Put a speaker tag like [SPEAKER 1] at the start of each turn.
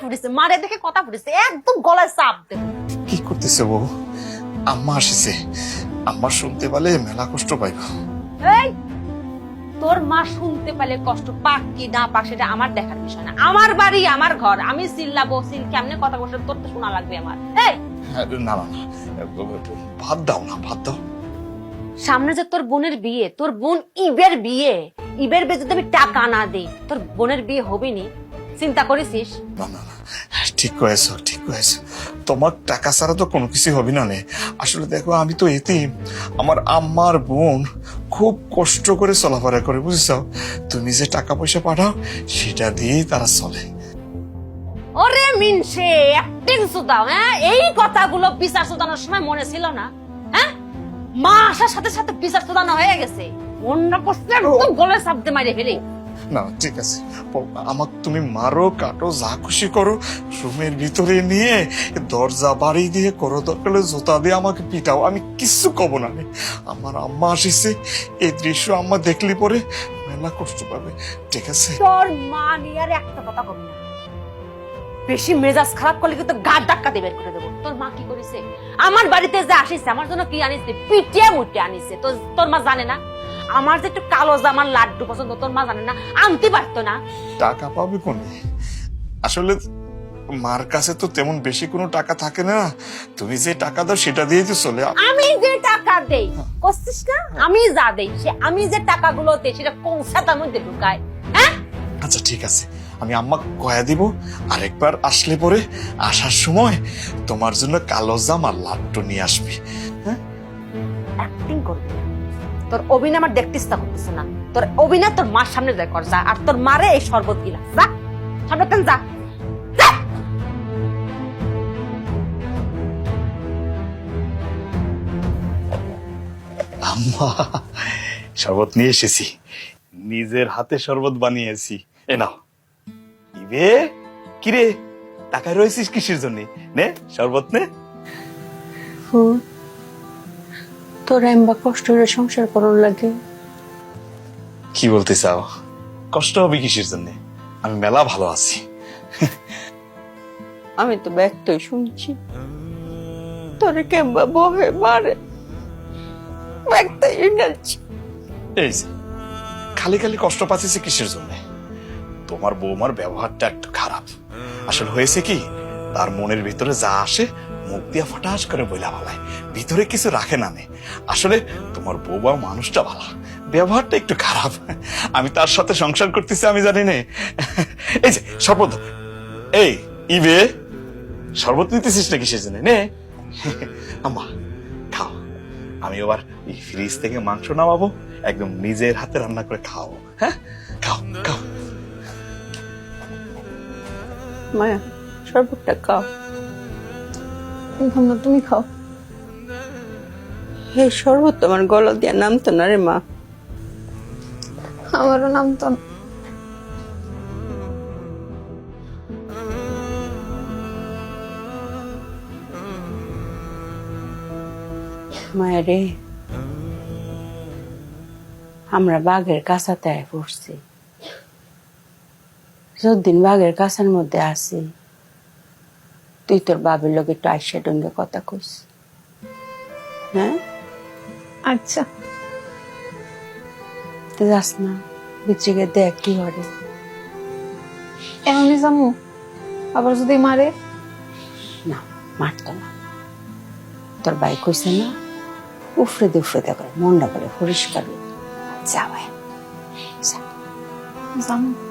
[SPEAKER 1] ফুটেছে মারে দেখে কথা ফুটেছে একদম গলায় চাপ দেব
[SPEAKER 2] কি করতেছে বউ? আম্মা আসিছে। আম্মা শুনতে পালে মেলা কষ্ট পাইব।
[SPEAKER 1] এই তোর মা শুনতে পেলে কষ্ট পাক কি না পাক সেটা আমার দেখার বিষয় না। আমার বাড়ি আমার ঘর আমি চিল্লাবো চিল কেমনে কথা বসে তোর তো শোনা লাগবে আমার। এই
[SPEAKER 2] না না না ভাত দাও না ভাত দাও।
[SPEAKER 1] সামনে যে তোর বোনের বিয়ে তোর বোন ইবের বিয়ে ইবের বিয়ে যদি আমি টাকা না দিই তোর বোনের বিয়ে হবে নি। চিন্তা করেছিস?
[SPEAKER 2] না না না ঠিক কয়েছ ঠিক কয়েছ। তোমার টাকা ছাড়া তো কোনো কিছু হবে না নে। আসলে দেখো আমি তো এতিম। আমার আম্মার বোন খুব কষ্ট করে চলাফেরা করে বুঝছ? তুমি যে টাকা পয়সা পাঠাও সেটা দিয়েই তারা চলে।
[SPEAKER 1] ওরে মিনসে অ্যাক্টিং সুদাও হ্যাঁ? এই কথাগুলো বিচার সুদানোর সময় মনে ছিল না হ্যাঁ? মা আসার সাথে সাথে বিচার সুদানো হয়ে গেছে। অন্য করছে একদম গলে চাপতে মারি ফেলি।
[SPEAKER 2] না, ঠিক আছে। আমাকে তুমি মারো, কাটো, যা খুশি করো। রুমের ভিতরে নিয়ে দরজা বাড়ি দিয়ে করো দরকার জুতা দিয়ে আমাকে পিটাও। আমি কিচ্ছু কব নে। আমার আম্মা আসিছে, এই দৃশ্য আম্মা দেখলি পরে মেলা কষ্ট পাবে, ঠিক আছে?
[SPEAKER 1] তোর মা নিয়ে আর একটা কথা কবি না। বেশি মেজাজ খারাপ করলে কিন্তু গার ধাক্কা দিয়ে বের করে দেবো। তোর মা কি করেছে? আমার বাড়িতে যে আসিছে আমার জন্য কি আনিছে? পিটিয়ে মুটিয়ে আনিছে। তো তোর মা জানে না? আমার যে একটু কালো জামার লাড্ডু পছন্দ তোর মা জানে না? আনতে পারতো না।
[SPEAKER 2] টাকা পাবে কোনে? আসলে মার কাছে তো তেমন বেশি কোনো টাকা থাকে না। তুমি যে টাকা দাও সেটা দিয়েই তো চলে
[SPEAKER 1] আমি যে টাকা দেই করছিস না? আমি যা দেই সে আমি যে টাকাগুলো দেই সেটা কোন সাতার মধ্যে ঢুকায় হ্যাঁ?
[SPEAKER 2] আচ্ছা ঠিক আছে। আমি আম্মা কয়া দিব আরেকবার আসলে পরে আসার সময় তোমার জন্য কালো জাম আর লাড্ডু নিয়ে আসবি।
[SPEAKER 1] অ্যাক্টিং করবি তোর অভিনয় আমার দেখতে ইচ্ছা করতেছে না। তোর অভিনয় তোর মার সামনে যায় কর যা। আর তোর মারে এই শরবত গিলা যা। সামনে কেন যা? যা।
[SPEAKER 2] আম্মা শরবত নিয়ে এসেছি। নিজের হাতে শরবত বানিয়েছি। এ নাও। ইবে কিরে টাকা রয়েছিস কিসের জন্য? নে শরবত নে।
[SPEAKER 3] তোর এমবা কষ্ট করে সংসার করার লাগে।
[SPEAKER 2] কি বলতে চাও? কষ্ট হবে কিসের জন্য? আমি মেলা ভালো আছি।
[SPEAKER 3] আমি তো ব্যক্তই শুনছি। তোরে কেমবা বহে মারে? ব্যক্তই শুনেছি।
[SPEAKER 2] এই খালি খালি কষ্ট পাচ্ছিস কিসের জন্য? তোমার বৌমার ব্যবহারটা একটু খারাপ। আসলে হয়েছে কি, তার মনের ভিতরে যা আসে, মুখ দিয়া ফটাস করে বইলা ভালায় ভিতরে কিছু রাখে না নে। আসলে তোমার বৌমা মানুষটা ভালো। ব্যবহারটা একটু খারাপ। আমি তার সাথে সংসার করতেছি, আমি জানি নে। এই যে, শরবত। এই, ইবে, শরবত নিতেছিস না কিসের জন্য নে। আম্মা, খাও। আমি এবার এই ফ্রিজ থেকে মাংস নামাবো, একদম নিজের হাতে রান্না করে খাওয়াবো। হ্যাঁ? খাও খাও।
[SPEAKER 3] মায়া শরবতটা খাও।
[SPEAKER 4] না তুমি খাও।
[SPEAKER 3] এই শরবত তোমার গলা দিয়া নামতো না রে মা।
[SPEAKER 4] আমারও নাম তো
[SPEAKER 3] মায়া রে আমরা বাঘের কাছাতে পড়ছি। যতদিন বাঘের কাছের মধ্যে আছি তুই তোর বাবের লোক একটু আইসা ডঙ্গে কথা কইস। হ্যাঁ?
[SPEAKER 4] আচ্ছা।
[SPEAKER 3] তুই যাস না বিচিকে দেখ কি করে।
[SPEAKER 4] এমনি জামু আবার যদি মারে?
[SPEAKER 3] না মারতো না। তোর ভাই কইছে না উফরে দে উফরে দে করে মনটা করে পরিষ্কার হইবে। যা। ভাই
[SPEAKER 4] জামু